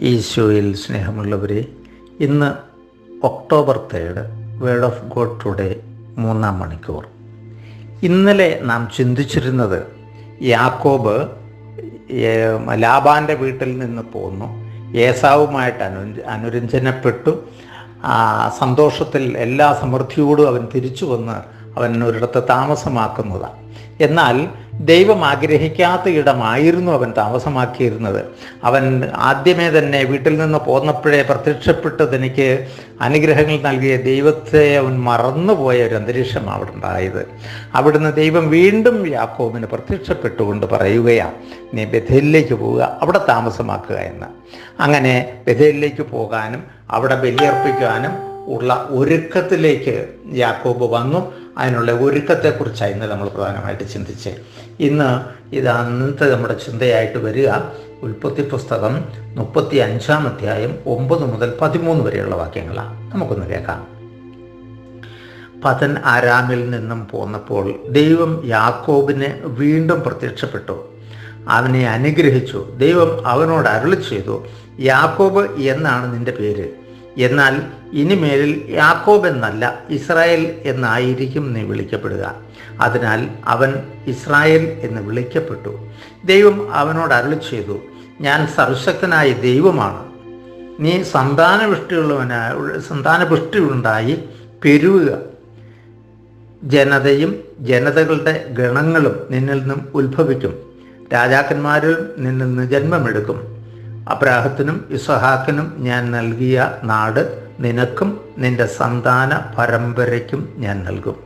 ഈശോയിൽ സ്നേഹമുള്ളവരെ ഇന്ന് October third word of God today മൂന്നാം മണിക്കൂർ. ഇന്നലെ നാം ചിന്തിച്ചിരുന്നത് യാക്കോബ് ലാബാന്റെ വീട്ടിൽ നിന്ന് പോന്നു. ഏസാവുമായിട്ട് അനു അനുരഞ്ജനപ്പെട്ടു. സന്തോഷത്തിൽ എല്ലാ സമൃദ്ധിയോടും അവൻ തിരിച്ചു വന്ന് അവൻ ഒരിടത്ത് താമസമാക്കുന്നതാണ്. എന്നാൽ ദൈവം ആഗ്രഹിക്കാത്ത ഇടമായിരുന്നു അവൻ താമസമാക്കിയിരുന്നത്. അവൻ ആദ്യമേ തന്നെ വീട്ടിൽ നിന്ന് പോന്നപ്പോഴേ പ്രത്യക്ഷപ്പെട്ട് തനിക്ക് അനുഗ്രഹങ്ങൾ നൽകിയ ദൈവത്തെ അവൻ മറന്നുപോയ ഒരു അന്തരീക്ഷം അവിടെ ഉണ്ടായത്. അവിടുന്ന് ദൈവം വീണ്ടും യാക്കോബിന് പ്രത്യക്ഷപ്പെട്ടുകൊണ്ട് പറയുകയാണ് നീ ബഥേലിലേക്ക് പോവുക അവിടെ താമസമാക്കുക എന്ന്. അങ്ങനെ ബഥേലിലേക്ക് പോകാനും അവിടെ ബലിയർപ്പിക്കാനും ഉള്ള ഒരുക്കത്തിലേക്ക് യാക്കോബ് വന്നു. അതിനുള്ള ഒരുക്കത്തെക്കുറിച്ചാണ് ഇന്ന് നമ്മൾ പ്രധാനമായിട്ട് ചിന്തിച്ച് ഇന്ന് ഇത് അന്നത്തെ നമ്മുടെ ചിന്തയായിട്ട് വരിക. ഉൽപ്പത്തി പുസ്തകം മുപ്പത്തി അഞ്ചാം അധ്യായം ഒമ്പത് മുതൽ പതിമൂന്ന് വരെയുള്ള വാക്യങ്ങളാണ്. നമുക്കൊന്ന് കേൾക്കാം. പതൻ ആരാമിൽ നിന്നും പോന്നപ്പോൾ ദൈവം യാക്കോബിനെ വീണ്ടും പ്രത്യക്ഷപ്പെട്ടു. അവനെ അനുഗ്രഹിച്ചു. ദൈവം അവനോട് അരുളി ചെയ്തു യാക്കോബ് എന്നാണ് നിന്റെ പേര്. എന്നാൽ ഇനിമേലിൽ യാക്കോബ് എന്നല്ല ഇസ്രായേൽ എന്നായിരിക്കും നീ വിളിക്കപ്പെടുക. അതിനാൽ അവൻ ഇസ്രായേൽ എന്ന് വിളിക്കപ്പെട്ടു. ദൈവം അവനോട് അരുളി ചെയ്തു ഞാൻ സർവശക്തനായ ദൈവമാണ്. നീ സന്താനപുഷ്ടിയുള്ളവനായ സന്താനപുഷ്ടിയുണ്ടായി പെരുവുക. ജനതയും ജനതകളുടെ ഗണങ്ങളും നിന്നിൽ നിന്നും ഉത്ഭവിക്കും. രാജാക്കന്മാരിൽ നിന്നിൽ നിന്ന് ജന്മമെടുക്കും. അബ്രാഹത്തിനും ഇസഹാക്കിനും ഞാൻ നൽകിയ നാട് നിനക്കും നിന്റെ സന്താന പരമ്പരയ്ക്കും ഞാൻ നൽകും.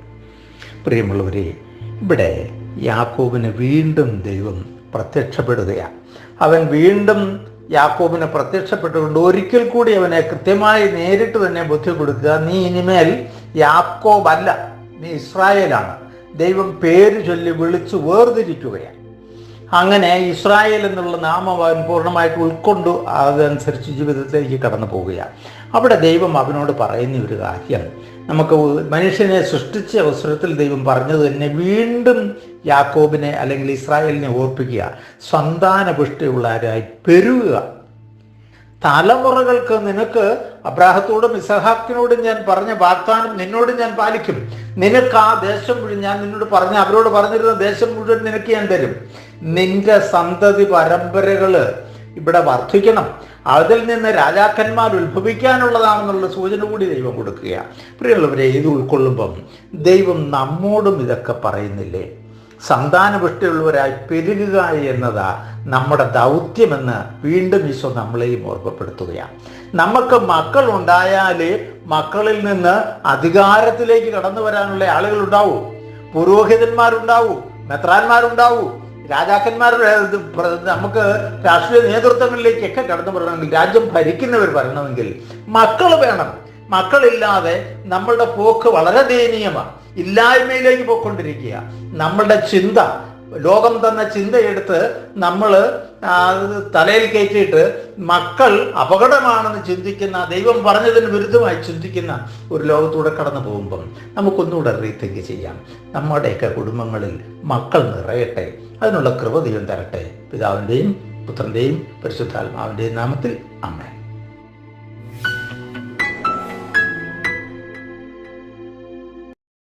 പ്രിയമുള്ളവരെ ഇവിടെ യാക്കോബിന് വീണ്ടും ദൈവം പ്രത്യക്ഷപ്പെടുകയാണ്. അവൻ വീണ്ടും യാക്കോബിന് പ്രത്യക്ഷപ്പെട്ടുകൊണ്ട് ഒരിക്കൽ കൂടി അവനെ കൃത്യമായി നേരിട്ട് തന്നെ ബുദ്ധി കൊടുക്കുക. നീ ഇനിമേൽ യാക്കോബല്ല നീ ഇസ്രായേലാണ്. ദൈവം പേര് ചൊല്ലി വിളിച്ചു വേർതിരിക്കുകയാണ്. അങ്ങനെ ഇസ്രായേൽ എന്നുള്ള നാമം അവൻ പൂർണമായിട്ട് ഉൾക്കൊണ്ടു അതനുസരിച്ച് ജീവിതത്തിലേക്ക് കടന്നു പോവുകയാണ്. അവിടെ ദൈവം അവനോട് പറയുന്ന ഒരു കാര്യം നമുക്ക് മനുഷ്യനെ സൃഷ്ടിച്ച അവസരത്തിൽ ദൈവം പറഞ്ഞത് തന്നെ വീണ്ടും യാക്കോബിനെ അല്ലെങ്കിൽ ഇസ്രായേലിനെ ഓർപ്പിക്കുക സന്താന പുഷ്ടിയുള്ളവരായി പെരുകുക. തലമുറകൾക്ക് നിനക്ക് അബ്രാഹത്തോടും ഇസഹാക്കിനോടും ഞാൻ പറഞ്ഞ വാഗ്ദാനം നിന്നോട് ഞാൻ പാലിക്കും. നിനക്ക് ആ ദേശം മുഴുവൻ ഞാൻ നിന്നോട് പറഞ്ഞ അവരോട് പറഞ്ഞിരുന്ന ദേശം മുഴുവൻ നിനക്ക് ഞാൻ തരും. നിന്റെ സന്തതി പരമ്പരകൾ ഇവിടെ വർദ്ധിക്കണം. അതിൽ നിന്ന് രാജാക്കന്മാർ ഉത്ഭവിക്കാനുള്ളതാണെന്നുള്ള സൂചന കൂടി ദൈവം കൊടുക്കുക പ്രിയമുള്ളവരെ ഇത് ഉൾക്കൊള്ളുമ്പം ദൈവം നമ്മോടും ഇതൊക്കെ പറയുന്നില്ലേ? സന്താനപുഷ്ടിയുള്ളവരായി പെരുകുക എന്നതാ നമ്മുടെ ദൗത്യമെന്ന് വീണ്ടും ഈശോ നമ്മളെയും ഓർമ്മപ്പെടുത്തുകയാണ് നമുക്ക് മക്കൾ ഉണ്ടായാലേ മക്കളിൽ നിന്ന് അധികാരത്തിലേക്ക് കടന്നു വരാനുള്ള ആളുകൾ ഉണ്ടാവും പുരോഹിതന്മാരുണ്ടാവും. മെത്രാന്മാരുണ്ടാവൂ. രാജാക്കന്മാരുടെ നമുക്ക് രാഷ്ട്രീയ നേതൃത്വങ്ങളിലേക്കൊക്കെ കടന്നു വരണമെങ്കിൽ രാജ്യം ഭരിക്കുന്നവർ വരണമെങ്കിൽ മക്കൾ വേണം. മക്കളില്ലാതെ നമ്മളുടെ പോക്ക് വളരെ ദയനീയമാണ് ഇല്ലായ്മയിലേക്ക് പോയിക്കൊണ്ടിരിക്കുക നമ്മളുടെ ചിന്ത ലോകം തന്ന ചിന്തയെടുത്ത് നമ്മൾ തലയിൽ കയറ്റിയിട്ട് മക്കൾ അപകടമാണെന്ന് ചിന്തിക്കുന്ന ദൈവം പറഞ്ഞതിന് വിരുദ്ധമായി ചിന്തിക്കുന്ന ഒരു ലോകത്തൂടെ കടന്നു പോകുമ്പം നമുക്കൊന്നുകൂടെ റീതിങ്ക് ചെയ്യാം. നമ്മുടെയൊക്കെ കുടുംബങ്ങളിൽ മക്കൾ നിറയട്ടെ അതിനുള്ള കൃപ ദൈവം തരട്ടെ. പിതാവിന്റെയും പുത്രന്റെയും പരിശുദ്ധാത്മാവിന്റെയും നാമത്തിൽ അമ്മേ